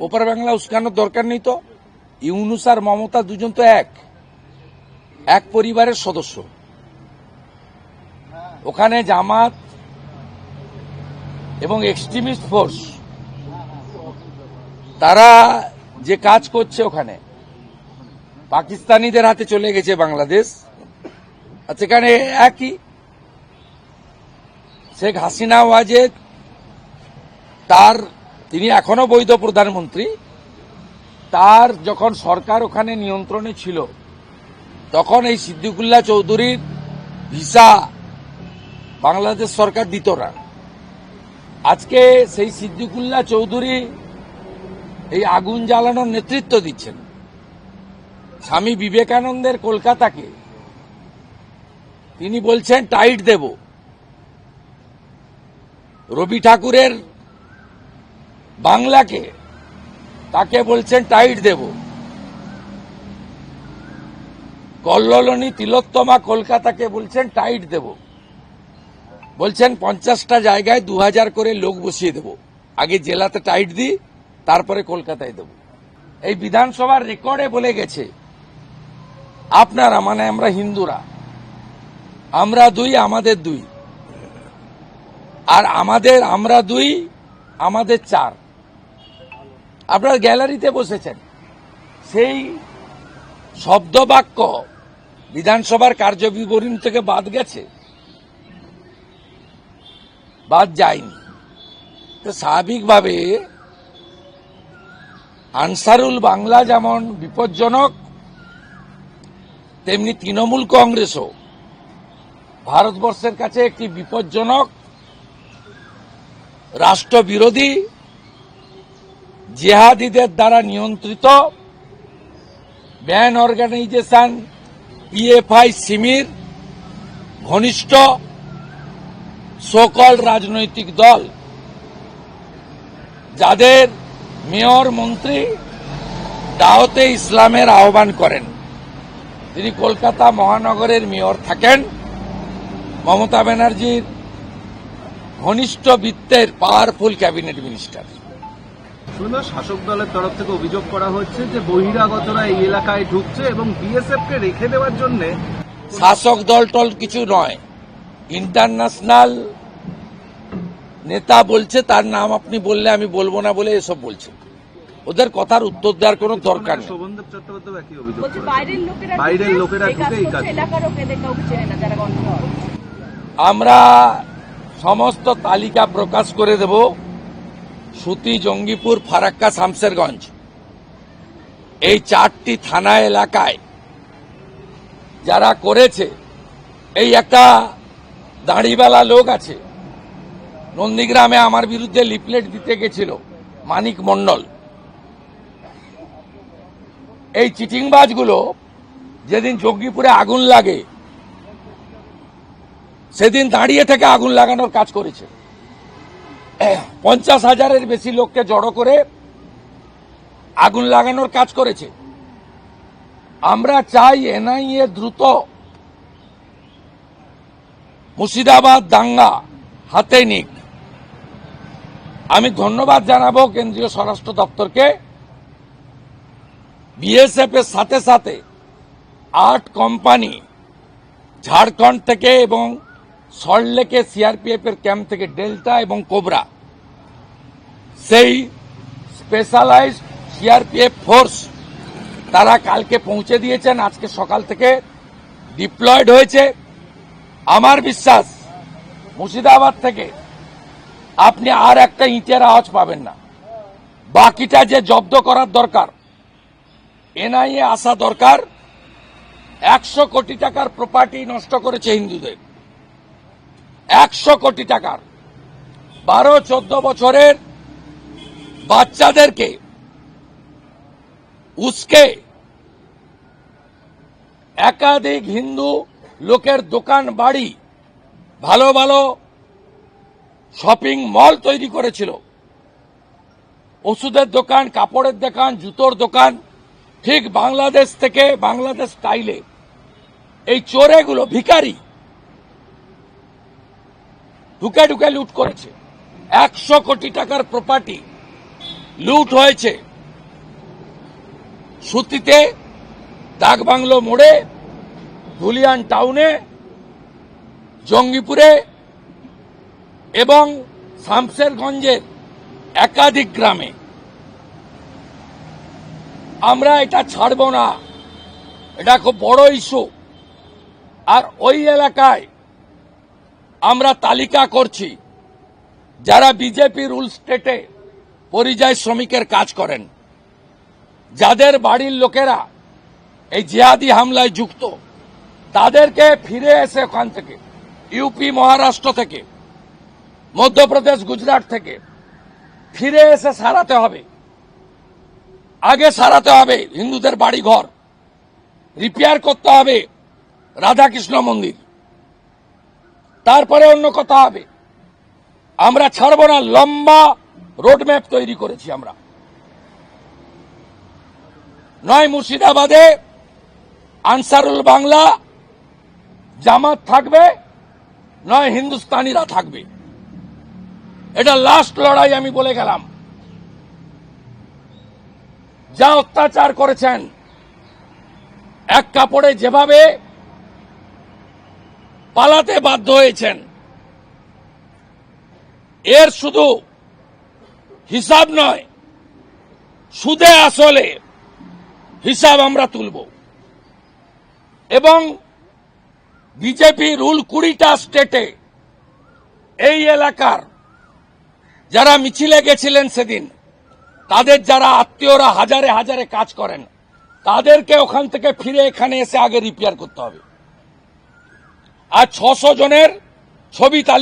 ওপার বাংলা উস্কানোর দরকার নেই তো? ইউনুস আর মমতা দুজন তো এক। এক পরিবারের সদস্য। ওখানে জামাত এবং এক্সট্রিমিস্ট ফোর্স। তারা যে কাজ করছে ওখানে। পাকিস্তানিদের হাতে চলে গেছে বাংলাদেশ। আর সেখানে একই। শেখ হাসিনা ওয়াজেদ তার তিনি এখনও বৈধ প্রধানমন্ত্রী। তার যখন সরকার ওখানে নিয়ন্ত্রণে ছিল, তখন এই সিদ্দিকুল্লাহ চৌধুরীর ভিসা বাংলাদেশ সরকার দিত না। আজকে সেই সিদ্দিকুল্লাহ চৌধুরী এই আগুন জ্বালানোর নেতৃত্ব দিচ্ছেন। স্বামী বিবেকানন্দের কলকাতাকে। তিনি বলছেন, টাইট দেব। রবি ঠাকুরের বাংলাকে তাকে বলছেন টাইট দেব। কল্লোলনী তিলোত্তমা কলকাতাকে বলছেন টাইট দেব। বলছেন পঞ্চাশটা জায়গায় দু হাজার করে লোক বসিয়ে দেব। আগে জেলাতে টাইট দিই, তারপরে কলকাতায় দেব। এই বিধানসভার রেকর্ডে বলে গেছে, আপনারা মানে আমরা হিন্দুরা, আমরা দুই, আমাদের দুই। আর আমাদের, আমরা দুই, আমাদের চার। আপনারা গ্যালারিতে বসেছেন। সেই শব্দবাক্য বিধানসভার কার্যবিবরণী থেকে বাদ গেছে। বাদ যায়নি। তো স্বাভাবিকভাবে আনসারুল বাংলা যেমন বিপজ্জনক, তেমনি তৃণমূল কংগ্রেসও ভারতবর্ষের কাছে একটি বিপজ্জনক রাষ্ট্রবিরোধী জেহাদিদের দ্বারা নিয়ন্ত্রিত ব্যান অর্গানাইজেশন, পিএফআই সিমির ঘনিষ্ঠ সকল রাজনৈতিক দল, যাদের মেয়র মন্ত্রী দাওতে ইসলামের আহ্বান করেন। তিনি কলকাতা মহানগরের মেয়র থাকেন। মমতা ব্যানার্জির ঘনিষ্ঠ বৃত্তের পাওয়ারফুল ক্যাবিনেট মিনিস্টার শুনে শাসক দলের তরফ থেকে অভিযোগ করা হচ্ছে যে বহিরাগতরা এই এলাকায় ঢুকছে এবং বিএসএফ কে রেখে দেওয়ার জন্য শাসক দল টল কিছু নয়। ইন্টারন্যাশনাল নেতা বলছে তার নাম আপনি বললে আমি বলব না বলে এসব বলছে। ওদের কথার উত্তর দেওয়ার কোনো দরকার নেই। শোভনদেব চট্টোপাধ্যায় একই অভিযোগ বাইরের লোকেরা ঢুকে এই কাজ আমরা সমস্ত তালিকা প্রকাশ করে দেব। সুতি জঙ্গিপুর ফারাক্কা শামসেরগঞ্জ। এই চারটি থানা এলাকায় যারা করেছে, এই একটা দাঁড়িওয়ালা লোক আছে, নন্দীগ্রামে আমার বিরুদ্ধে লিফলেট দিতে গেছিল, মানিক মন্ডল। এই চিটিংবাজগুলো যেদিন জঙ্গিপুরে আগুন লাগে, সেদিন দাঁড়িয়ে থেকে আগুন লাগানোর কাজ করেছে। পঞ্চাশ হাজারের বেশি লোককে জড়ো করে আগুন লাগানোর কাজ করেছে। আমরা চাই এনআইএ দ্রুত মুর্শিদাবাদ দাঙ্গা হাতে নিক। আমি ধন্যবাদ জানাব কেন্দ্রীয় স্বরাষ্ট্র দপ্তরকে। বিএসএফ এর সাথে সাথে আট কোম্পানি ঝাড়খণ্ড থেকে এবং সল্টলেকে সিআরপিএফ এর ক্যাম্প থেকে ডেল্টা এবং কোবরা সেই স্পেশালাইজড সিআরপিএফ ফোর্স তারা কালকে পৌঁছে দিয়েছেন, আজকে সকাল থেকে ডিপ্লয়েড হয়েছে। আমার বিশ্বাস, মুর্শিদাবাদ থেকে আপনি আর একটা ইটের আওয়াজ পাবেন না। বাকিটা যে জব্দ করার দরকার, এনআইএ আসা দরকার। একশো কোটি টাকার প্রপার্টি নষ্ট করেছে হিন্দুদের। একশো কোটি টাকার। বারো, চোদ্দ বছরের বাচ্চাদেরকে, উস্কে, একাধিক হিন্দু লোকের দোকান বাড়ি, ভালো ভালো শপিং মল তৈরি করেছিল। ওষুধের দোকান, কাপড়ের দোকান, জুতোর দোকান, ঠিক বাংলাদেশ থেকে বাংলাদেশ স্টাইলে। এই চোরেগুলো ভিখারি ঢুকে ঢুকে লুট করেছে। একশো কোটি টাকার প্রপার্টি লুট হয়েছে। সুতিতে ডাকবাংলো মোড়ে, ধুলিয়ান টাউনে, জঙ্গিপুরে এবং শামসেরগঞ্জের একাধিক গ্রামে। আমরা এটা ছাড়ব না। এটা খুব বড় ইস্যু। আর ওই এলাকায় আমরা তালিকা করছি, যারা বিজেপি রুল স্টেটে পরিযায়ী শ্রমিকের কাজ করেন। যাদের বাড়ির লোকেরা এই জিহাদি হামলায় যুক্ত, তাদেরকে ফিরে এসে ওখান থেকে ইউপি মহারাষ্ট্র থেকে, মধ্যপ্রদেশ, গুজরাট থেকে ফিরে এসে সারাতে হবে। আগে সারাতে হবে হিন্দুদের বাড়ি ঘর রিপেয়ার করতে হবে রাধাকৃষ্ণ মন্দির। তারপরে অন্য কথা হবে, আমরা ছাড়বো না লম্বা রোডম্যাপ তৈরি করেছি আমরা। নয় মুর্শিদাবাদে আনসারুল বাংলা জামাত থাকবে, নয় হিন্দুস্তানিরা থাকবে। এটা লাস্ট লড়াই আমি বলে গেলাম। যা অত্যাচার করেছেন, এক কাপড়ে যেভাবে পালাতে বাধ্য হয়েছেন, এর শুধু হিসাব নয়। সুদে আসলে হিসাব আমরা তুলব। এবং বিজেপি রুল কুড়িটা স্টেটে এই এলাকার যারা মিছিলে গেছিলেন সেদিন, তাদের যারা আত্মীয়রা হাজারে হাজারে কাজ করেন, তাদেরকে ওখান থেকে ফিরে এখানে এসে আগে রিপেয়ার করতে হবে। আর ছশো জনের ছবি